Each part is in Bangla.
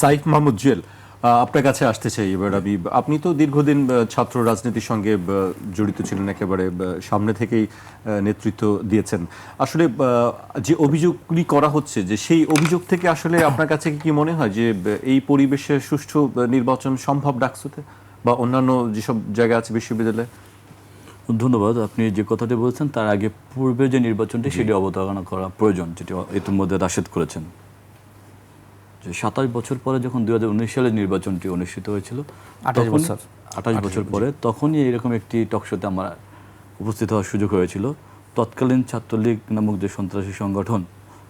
সাইফ মাহমুদ জুয়েল আপনার কাছে আসতে চাই এবার আমি। আপনি তো দীর্ঘদিন ছাত্র রাজনীতির সঙ্গে জড়িত ছিলেন একেবারে সামনে থেকেই নেতৃত্ব দিয়েছেন। আসলে যে অভিযোগগুলি করা হচ্ছে যে সেই অভিযোগ থেকে আসলে আপনার কাছে কি মনে হয় যে এই পরিবেশে সুষ্ঠু নির্বাচন সম্ভব ডাকসুতে? বা অন্যান্য যেসব জায়গা আছে বিশ্ববিদ্যালয়ে? ধন্যবাদ আপনি যে কথাটি বলছেন তার আগে পূর্বে যে নির্বাচনটি সেটি অবতারণা করা প্রয়োজন যেটি ইতিমধ্যে রাশেদ করেছেন। যে সাতাশ বছর পরে যখন দুই হাজার উনিশ সালে নির্বাচনটি অনুষ্ঠিত হয়েছিল 28 বছর। আঠাশ বছর পরে তখনই এরকম একটি টকশোতে আমার উপস্থিত হওয়ার সুযোগ হয়েছিল। তৎকালীন ছাত্রলীগ নামক যে সন্ত্রাসী সংগঠন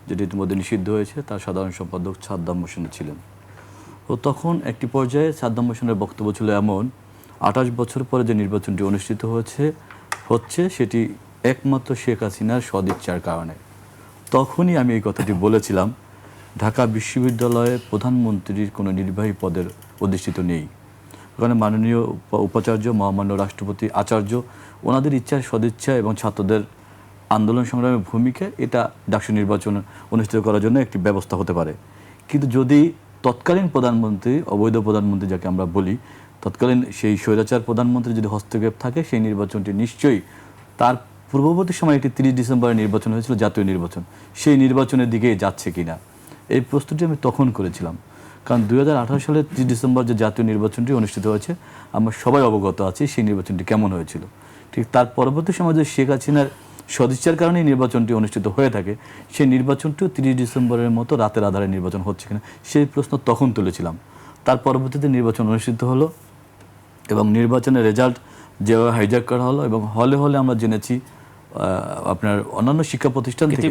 যেটি ইতিমধ্যে নিষিদ্ধ হয়েছে তার সাধারণ সম্পাদক সাদ্দাম হোসেন ছিলেন। তো তখন একটি পর্যায়ে সাদ্দাম হোসেনের বক্তব্য ছিল এমন আঠাশ বছর পরে যে নির্বাচনটি অনুষ্ঠিত হয়েছে হচ্ছে সেটি একমাত্র শেখ হাসিনার সদিচ্ছার কারণে। তখনই আমি এই কথাটি বলেছিলাম ঢাকা বিশ্ববিদ্যালয়ে প্রধানমন্ত্রীর কোনো নির্বাহী পদের অধিষ্ঠিত নেই। ওখানে মাননীয় উপাচার্য, মহামান্য রাষ্ট্রপতি, আচার্য, ওনাদের ইচ্ছা, সদিচ্ছা এবং ছাত্রদের আন্দোলন সংগ্রামের ভূমিকা, এটা ডাকসু নির্বাচন অনুষ্ঠিত করার জন্য একটি ব্যবস্থা হতে পারে। কিন্তু যদি তৎকালীন প্রধানমন্ত্রী, অবৈধ প্রধানমন্ত্রী যাকে আমরা বলি, তৎকালীন সেই স্বৈরাচার প্রধানমন্ত্রী যদি হস্তক্ষেপ থাকে, সেই নির্বাচনটি নিশ্চয়ই তার পূর্ববর্তী সময় একটি তিরিশ ডিসেম্বরে নির্বাচন হয়েছিল, জাতীয় নির্বাচন। সেই নির্বাচনের দিকে যাচ্ছে কিনা? এই প্রস্তুতি আমি তখন করেছিলাম। কারণ দুই সালে তিরিশ ডিসেম্বর যে জাতীয় নির্বাচনটি অনুষ্ঠিত হয়েছে আমরা সবাই অবগত আছি সেই নির্বাচনটি কেমন হয়েছিল। ঠিক তার পরবর্তী সময় যে শেখ হাসিনার সদিচ্ছার কারণে নির্বাচনটি অনুষ্ঠিত হয়ে থাকে সেই নির্বাচনটিও তিরিশ ডিসেম্বরের মতো রাতের আধারে নির্বাচন হচ্ছে কিনা সেই প্রশ্ন তখন তুলেছিলাম। তার পরবর্তীতে নির্বাচন অনুষ্ঠিত হলো এবং নির্বাচনের রেজাল্ট যেভাবে হাইজ্যাক করা হলো এবং হলে হলে আমরা জেনেছি আপনার অন্যান্য শিক্ষা প্রতিষ্ঠান থেকে।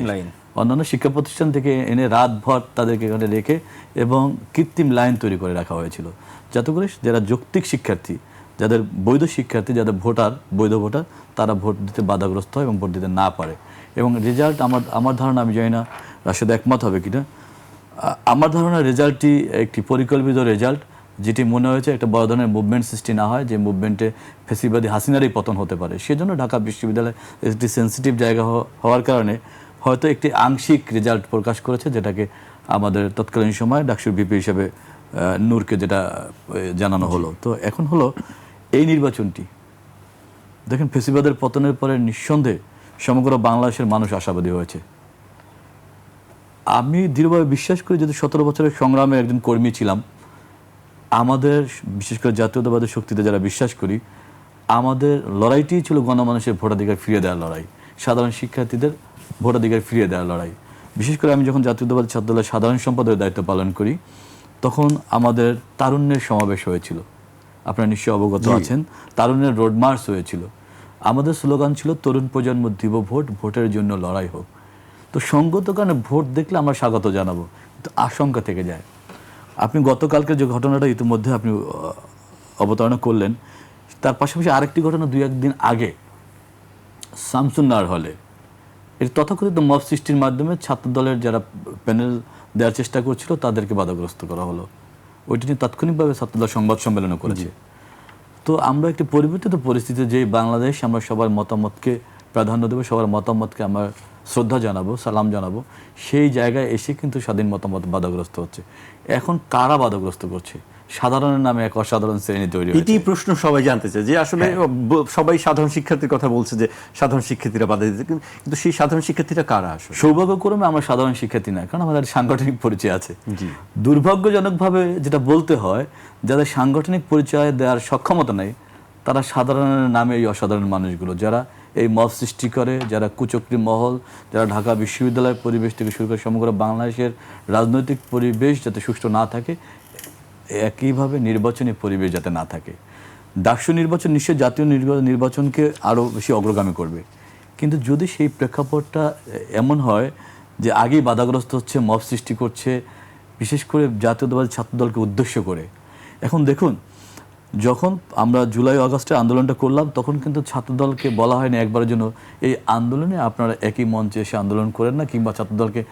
অন্যান্য শিক্ষা প্রতিষ্ঠান থেকে এনে রাতভর তাদেরকে এখানে রেখে এবং কৃত্রিম লাইন তৈরি করে রাখা হয়েছিল। যাতে করে যারা যৌক্তিক শিক্ষার্থী, যাদের বৈধ শিক্ষার্থী, যাদের ভোটার, বৈধ ভোটার, তারা ভোট দিতে বাধাগ্রস্ত হয় এবং ভোট দিতে না পারে। এবং রেজাল্ট আমার আমার ধারণা, আমি জানি না রাশেদ একমত হবে কিনা আমার ধারণা রেজাল্টটি একটি পরিকল্পিত রেজাল্ট, যেটি মনে হয়েছে একটা বড় ধরনের মুভমেন্ট সৃষ্টি না হয়, যে মুভমেন্টে ফেসিবাদী হাসিনারই পতন হতে পারে। সেজন্য ঢাকা বিশ্ববিদ্যালয় একটি সেন্সিটিভ জায়গা হওয়ার কারণে হয়তো একটি আংশিক রেজাল্ট প্রকাশ করেছে যেটাকে আমাদের তৎকালীন সময় ডাকসুর বিপি হিসেবে নূরকে যেটা জানানো হলো। তো এখন হলো এই নির্বাচনটি। দেখেন, ফেসিবাদের পতনের পরে নিঃসন্দেহে সমগ্র বাংলাদেশের মানুষ আশাবাদী হয়েছে। আমি দৃঢ়ভাবে বিশ্বাস করি যদি সতেরো বছরের সংগ্রামে একজন কর্মী ছিলাম, আমাদের, বিশেষ করে জাতীয়তাবাদের শক্তিতে যারা বিশ্বাস করি, আমাদের লড়াইটি ছিল গণমানুষের ভোটাধিকার ফিরিয়ে দেওয়ার লড়াই। সাধারণ শিক্ষার্থীদের ভোটাধিকার ফিরিয়ে দেওয়ার লড়াই। বিশেষ করে আমি যখন জাতীয়তাবাদী ছাত্রদলের সাধারণ সম্পাদকের দায়িত্ব পালন করি তখন আমাদের তারুণ্যের সমাবেশ হয়েছিল। আপনারা নিশ্চয়ই অবগত আছেন তারুণ্যের রোড মার্চ হয়েছিল। আমাদের স্লোগান ছিল তরুণ প্রজন্ম দিব ভোট ভোটের জন্য লড়াই হোক। তো সঙ্গত কারণে ভোট দেখলে আমরা স্বাগত জানাব কিন্তু আশঙ্কা থেকে যায়। আপনি গতকালকে যে ঘটনাটা ইতিমধ্যে আপনি অবতারণা করলেন তার পাশাপাশি আরেকটি ঘটনা দুই একদিন আগে সামসুন্নার হলে। এর তথাকথিত মব সৃষ্টির মাধ্যমে ছাত্র দলের যারা প্যানেল দেওয়ার চেষ্টা করছিল তাদেরকে বাধাগ্রস্ত করা হলো। ওইটি নিয়ে তাৎক্ষণিকভাবে ছাত্রদল সংবাদ সম্মেলনও করেছে। তো আমরা একটি পরিবর্তিত পরিস্থিতিতে যে বাংলাদেশ আমরা সবার মতামতকে প্রাধান্য দেবো সবার মতামতকে আমরা শ্রদ্ধা জানাব সালাম জানাব সেই জায়গায় এসে কিন্তু স্বাধীন মতামত বাধাগ্রস্ত হচ্ছে। এখন কারা বাধাগ্রস্ত করছে? সাধারণের নামে এক অসাধারণ শ্রেণি তৈরি এটি প্রশ্ন সবাই জানতে চায় যে আসলে সবাই সাধারণ শিক্ষার্থীর কথা বলছে যে সাধারণ শিক্ষার্থীরা বাধা দিতে কিন্তু- সেই সাধারণ শিক্ষার্থীরা কারা আসলে? সৌভাগ্যক্রমে আমরা সাধারণ শিক্ষার্থী না কারণ আমাদের সাংগঠনিক পরিচয় আছে। জি। দুর্ভাগ্যজনকভাবে যেটা বলতে হয় যাদের সাংগঠনিক পরিচয় দেওয়ার সক্ষমতা নেই তারা সাধারণের নামে এই অসাধারণ মানুষগুলো যারা এই মব সৃষ্টি করে যারা কুচক্রি মহল যারা ঢাকা বিশ্ববিদ্যালয়ের পরিবেশ থেকে শুরু করে সমগ্র বাংলাদেশের রাজনৈতিক পরিবেশ যাতে সুষ্ঠু না থাকে একইভাবে নির্বাচনী পরিবেশ যাতে না থাকে। ডাকসু নির্বাচন নিশ্চয়ই জাতীয় নির্বা- নির্বাচনকে আরও বেশি অগ্রগামী করবে। কিন্তু যদি সেই প্রেক্ষাপটটা এমন হয় যে আগেই বাধাগ্রস্ত হচ্ছে, মব সৃষ্টি করছে, বিশেষ করে জাতীয়তাবাদী ছাত্রদলকে উদ্দেশ্য করে। এখন দেখুন, যখন আমরা জুলাই আগস্টে আন্দোলনটা করলাম, তখন কিন্তু ছাত্রদলকে বলা হয়নি একবারের জন্য, এই আন্দোলনে আপনারা একই মঞ্চে এসে আন্দোলন করেন না, কিংবা ছাত্রদলকে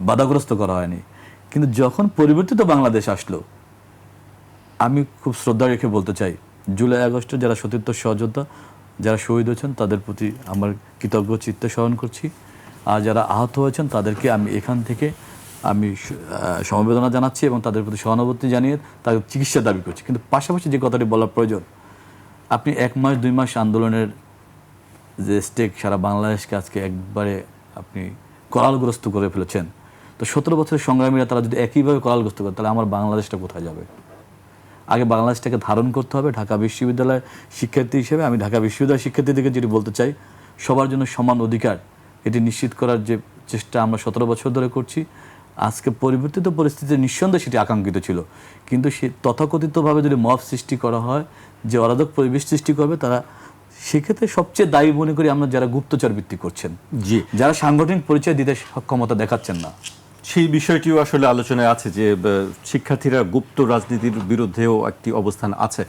বাধাগ্রস্ত করা হয়নি। কিন্তু যখন পরিবর্তিত বাংলাদেশ আসলো, আমি খুব শ্রদ্ধা রেখে বলতে চাই, জুলাই আগস্টে যারা সতীর্থ সহযোদ্ধা, যারা শহীদ হয়েছেন, তাদের প্রতি আমার কৃতজ্ঞ চিত্ত স্মরণ করছি। আর যারা আহত হয়েছেন, তাদেরকে আমি এখান থেকে আমি সমবেদনা জানাচ্ছি এবং তাদের প্রতি সহানুভূতি জানিয়ে তাদের চিকিৎসা দাবি করছি। কিন্তু পাশাপাশি যে কথাটি বলার প্রয়োজন, আপনি এক মাস, দুই মাস আন্দোলনের যে স্টেক সারা বাংলাদেশকে আজকে একবারে আপনি করালগ্রস্ত করে ফেলেছেন। তো সতেরো বছরের সংগ্রামীরা তারা যদি একইভাবে করালগ্রস্ত করে তাহলে আমার বাংলাদেশটা কোথায় যাবে? আগে বাংলাদেশটাকে ধারণ করতে হবে ঢাকা বিশ্ববিদ্যালয়ের শিক্ষার্থী হিসেবে। আমি ঢাকা বিশ্ববিদ্যালয়ের শিক্ষার্থীদেরকে যেটি বলতে চাই সবার জন্য সমান অধিকার। এটি নিশ্চিত করার যে চেষ্টা আমরা সতেরো বছর ধরে করছি আজকে পরিবর্তিত পরিস্থিতিতে নিঃসন্দেহে সেটি আকাঙ্ক্ষিত ছিল। কিন্তু সে তথাকথিতভাবে যদি মব সৃষ্টি করা হয় যে অরাধক পরিবেশ সৃষ্টি করবে তারা সেক্ষেত্রে সবচেয়ে দায়ী মনে করি আমরা যারা গুপ্তচর বৃত্তি করছেন। জি। যারা সাংগঠনিক পরিচয় দিতে সক্ষমতা দেখাচ্ছেন না। সেই বিষয়টিও আসলে আলোচনায় আছে যে শিক্ষার্থীরা গুপ্ত রাজনীতির বিরুদ্ধেও একটি অবস্থান আছে।